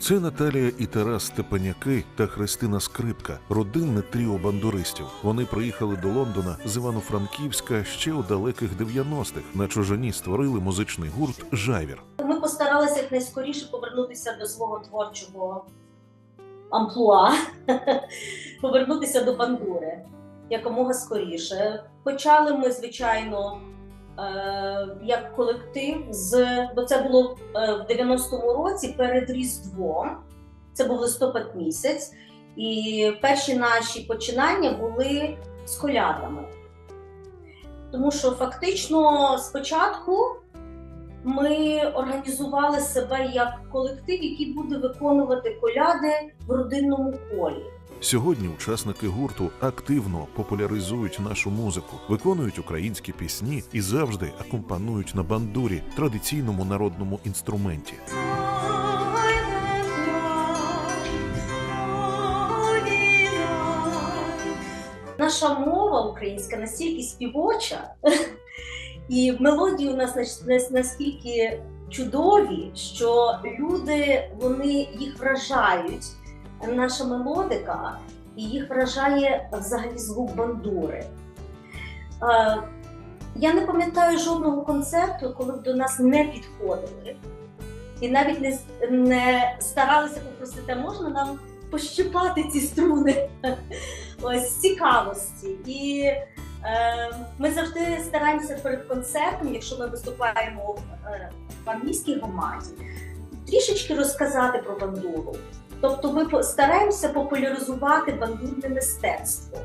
Це Наталія і Тарас Степаняки та Христина Скрипка, родинне тріо бандуристів. Вони приїхали до Лондона з Івано-Франківська ще у далеких 90-х. На чужині створили музичний гурт Жайвір. Ми постаралися якнайскоріше повернутися до свого творчого амплуа, повернутися до бандури якомога скоріше. Почали ми, звичайно, як колектив, з, бо це було е, в 90-му році перед Різдвом. Це був листопад місяць, і перші наші починання були з колядами. Тому що фактично спочатку ми організували себе як колектив, який буде виконувати коляди в родинному колі. Сьогодні учасники гурту активно популяризують нашу музику, виконують українські пісні і завжди акомпанують на бандурі, традиційному народному інструменті. Наша мова українська настільки співоча, і мелодії у нас нас- нас- настільки чудові, що люди вони їх вражають. Наша мелодика, і їх вражає взагалі звук бандури. Я не пам'ятаю жодного концерту, коли б до нас не підходили, і навіть не, не старалися попросити, «А можна нам пощипати ці струни ось з цікавості. І ми завжди стараємося перед концертом, якщо ми виступаємо в, е, англійській громаді, трішечки розказати про бандуру. Тобто ми стараємося популяризувати бандурне мистецтво.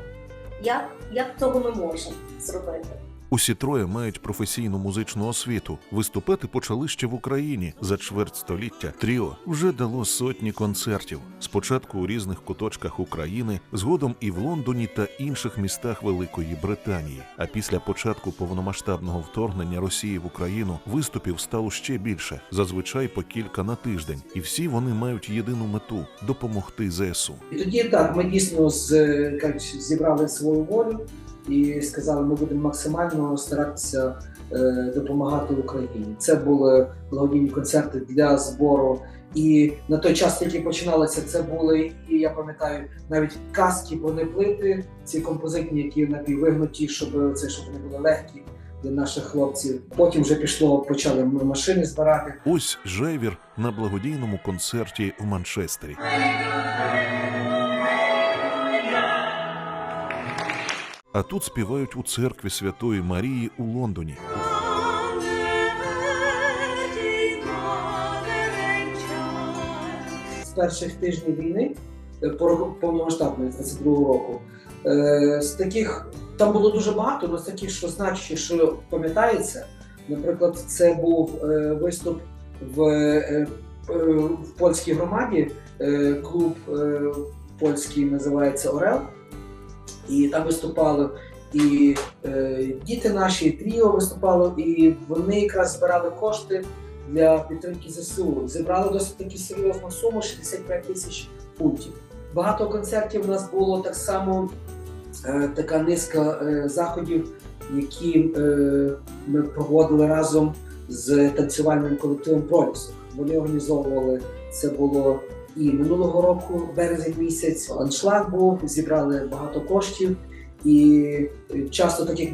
Як, як цього ми можемо зробити? Усі троє мають професійну музичну освіту. Виступати почали ще в Україні за чверть століття. Тріо вже дало сотні концертів. Спочатку у різних куточках України, згодом і в Лондоні та інших містах Великої Британії. А після початку повномасштабного вторгнення Росії в Україну виступів стало ще більше, зазвичай по кілька на тиждень. І всі вони мають єдину мету допомогти ЗСУ. І тоді так, ми дійсно з, е, зібрали свою волю і сказали, ми будемо максимально старатися е, допомагати Україні. Це були благодійні концерти для збору. І на той час, який починалося, це були, і я пам'ятаю, навіть каски, бронеплити, ці композитні, які напіввигнуті, щоб це щоб вони були легкі для наших хлопців. Потім вже пішло, почали ми машини збирати. Ось Жайвір на благодійному концерті в Манчестері. А тут співають у церкві Святої Марії у Лондоні. з перших тижнів війни е, по- повномасштабної 22-го року. Е, З таких там було дуже багато, але з таких, що значить, що пам'ятається. Наприклад, це був е, виступ в, в польській громаді. Клуб польський називається Орел. І там виступали і е, діти наші, і тріо виступало, і вони якраз збирали кошти для підтримки ЗСУ. Зібрали досить таки серйозну суму 65 тисяч фунтів. Багато концертів у нас було так само е, така низка е, заходів, які е, ми проводили разом з танцювальним колективом Пролісок. Вони організовували це було і минулого року, березень місяць. Аншлаг був, зібрали багато коштів. І е, часто так як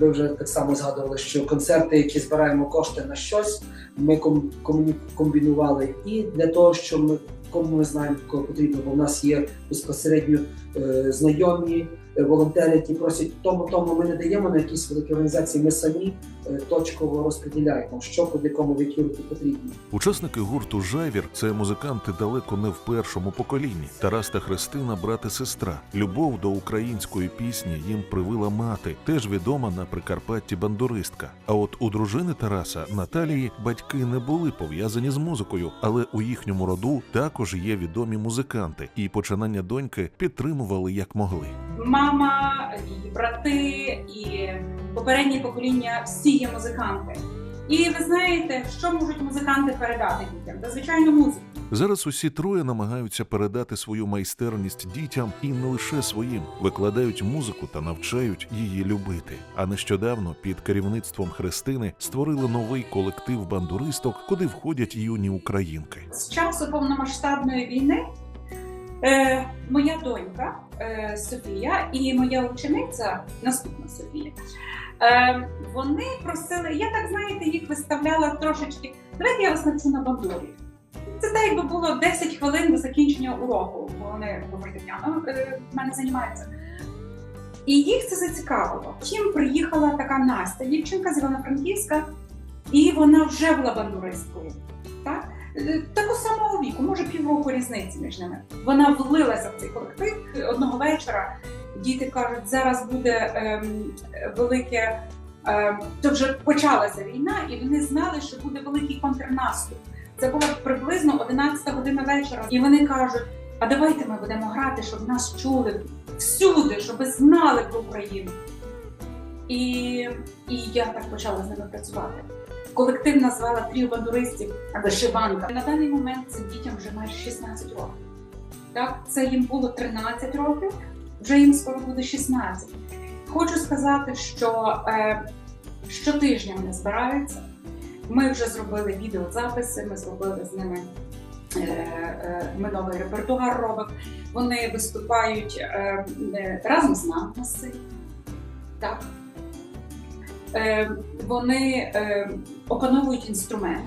ви вже так само згадували, що концерти, які збираємо кошти на щось, ми ком- комбінували і для того, що ми кому ми знаємо, кого потрібно, бо в нас є безпосередньо е, знайомі волонтери, які просять тому, тому ми не даємо на якісь великі організації. Ми самі е, точково розподіляємо, що куди кому в які потрібно. Учасники гурту Жайвір це музиканти далеко не в першому поколінні. Тарас та Христина, брат і сестра. Любов до української пісні їм привила мати, теж відома на Прикарпатті бандуристка. А от у дружини Тараса Наталії батьки не були пов'язані з музикою, але у їхньому роду також є відомі музиканти, і починання доньки підтримували як могли. Мама, її брати і попереднє покоління всі є музиканти. І ви знаєте, що можуть музиканти передати дітям? Та звичайно музику. Зараз усі троє намагаються передати свою майстерність дітям і не лише своїм, викладають музику та навчають її любити. А нещодавно під керівництвом Христини створили новий колектив бандуристок, куди входять юні українки. З часу повномасштабної війни е, моя донька е, Софія і моя учениця, наступна Софія, е, вони просили, я так знаєте, їх виставляла трошечки. Давайте я вас навчу на бандурі. Це так, якби було 10 хвилин до закінчення уроку, бо вони е, в мене займаються. І їх це зацікавило. Чим приїхала така Настя, дівчинка з Івано-Франківська, і вона вже була бандуристкою. Е, Такого самого віку, може півроку різниці між ними. Вона влилася в цей колектив. Одного вечора діти кажуть, зараз буде ем, велике. Ем, то вже почалася війна, і вони знали, що буде великий контрнаступ. Це було приблизно 11 година вечора. І вони кажуть: а давайте ми будемо грати, щоб нас чули всюди, щоб знали про Україну. І, і я так почала з ними працювати. Колектив назвала тріо бандуристів вишиванка. На даний момент цим дітям вже майже 16 років. Так, це їм було 13 років, вже їм скоро буде 16. Хочу сказати, що е, щотижня вони збираються. Ми вже зробили відеозаписи, ми зробили з ними. е, е, Ми репертуар робимо. Вони виступають е, е, разом з нами на сцені. Так. Е, Вони е, опановують інструмент.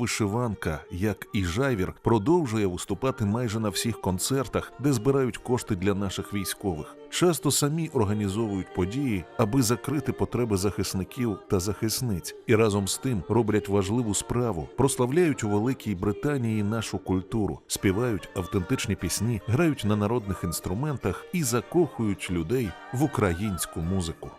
Вишиванка, як і Жайвір, продовжує виступати майже на всіх концертах, де збирають кошти для наших військових. Часто самі організовують події, аби закрити потреби захисників та захисниць, і разом з тим роблять важливу справу, прославляють у Великій Британії нашу культуру, співають автентичні пісні, грають на народних інструментах і закохують людей в українську музику.